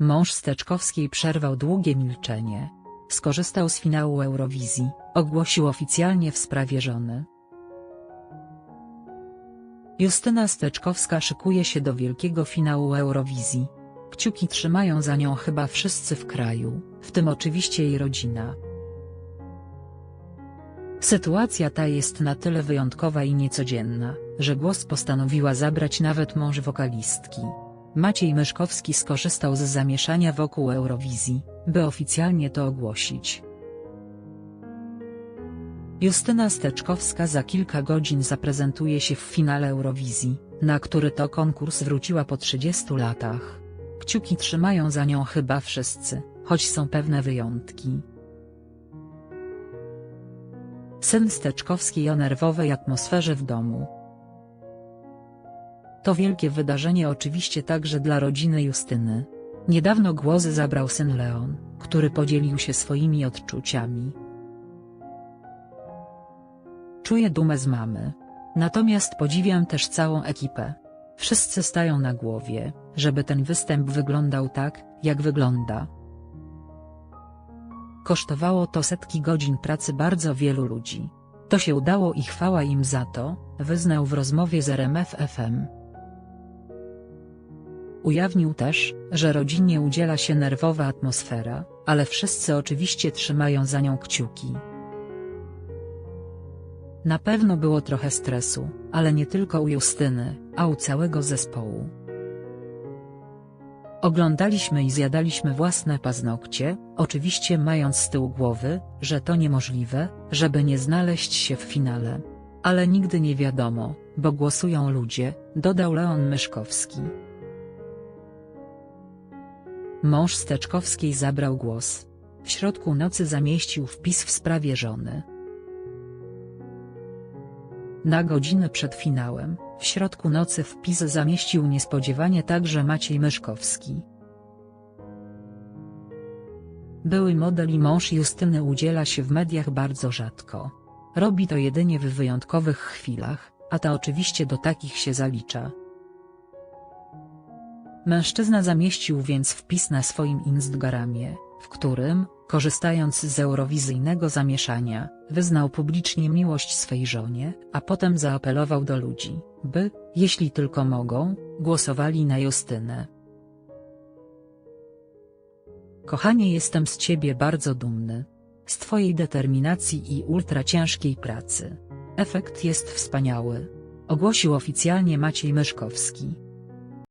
Mąż Steczkowskiej przerwał długie milczenie. Skorzystał z finału Eurowizji, ogłosił oficjalnie w sprawie żony. Justyna Steczkowska szykuje się do wielkiego finału Eurowizji. Kciuki trzymają za nią chyba wszyscy w kraju, w tym oczywiście jej rodzina. Sytuacja ta jest na tyle wyjątkowa i niecodzienna, że głos postanowiła zabrać nawet mąż wokalistki. Maciej Myszkowski skorzystał z zamieszania wokół Eurowizji, by oficjalnie to ogłosić. Justyna Steczkowska za kilka godzin zaprezentuje się w finale Eurowizji, na który to konkurs wróciła po 30 latach. Kciuki trzymają za nią chyba wszyscy, choć są pewne wyjątki. Syn Steczkowskiej o nerwowej atmosferze w domu. To wielkie wydarzenie oczywiście także dla rodziny Justyny. Niedawno głos zabrał syn Leon, który podzielił się swoimi odczuciami. Czuję dumę z mamy. Natomiast podziwiam też całą ekipę. Wszyscy stają na głowie, żeby ten występ wyglądał tak, jak wygląda. Kosztowało to setki godzin pracy bardzo wielu ludzi. To się udało i chwała im za to, wyznał w rozmowie z RMF FM. Ujawnił też, że rodzinie udziela się nerwowa atmosfera, ale wszyscy oczywiście trzymają za nią kciuki. Na pewno było trochę stresu, ale nie tylko u Justyny, a u całego zespołu. Oglądaliśmy i zjadaliśmy własne paznokcie, oczywiście mając z tyłu głowy, że to niemożliwe, żeby nie znaleźć się w finale. Ale nigdy nie wiadomo, bo głosują ludzie, dodał Leon Myszkowski. Mąż Steczkowskiej zabrał głos. W środku nocy zamieścił wpis w sprawie żony. Na godzinę przed finałem, w środku nocy wpis zamieścił niespodziewanie także Maciej Myszkowski. Były model i mąż Justyny udziela się w mediach bardzo rzadko. Robi to jedynie w wyjątkowych chwilach, a ta oczywiście do takich się zalicza. Mężczyzna zamieścił więc wpis na swoim Instagramie, w którym, korzystając z eurowizyjnego zamieszania, wyznał publicznie miłość swej żonie, a potem zaapelował do ludzi, by, jeśli tylko mogą, głosowali na Justynę. Kochanie jestem z ciebie bardzo dumny. Z twojej determinacji i ultra ciężkiej pracy. Efekt jest wspaniały. Ogłosił oficjalnie Maciej Myszkowski.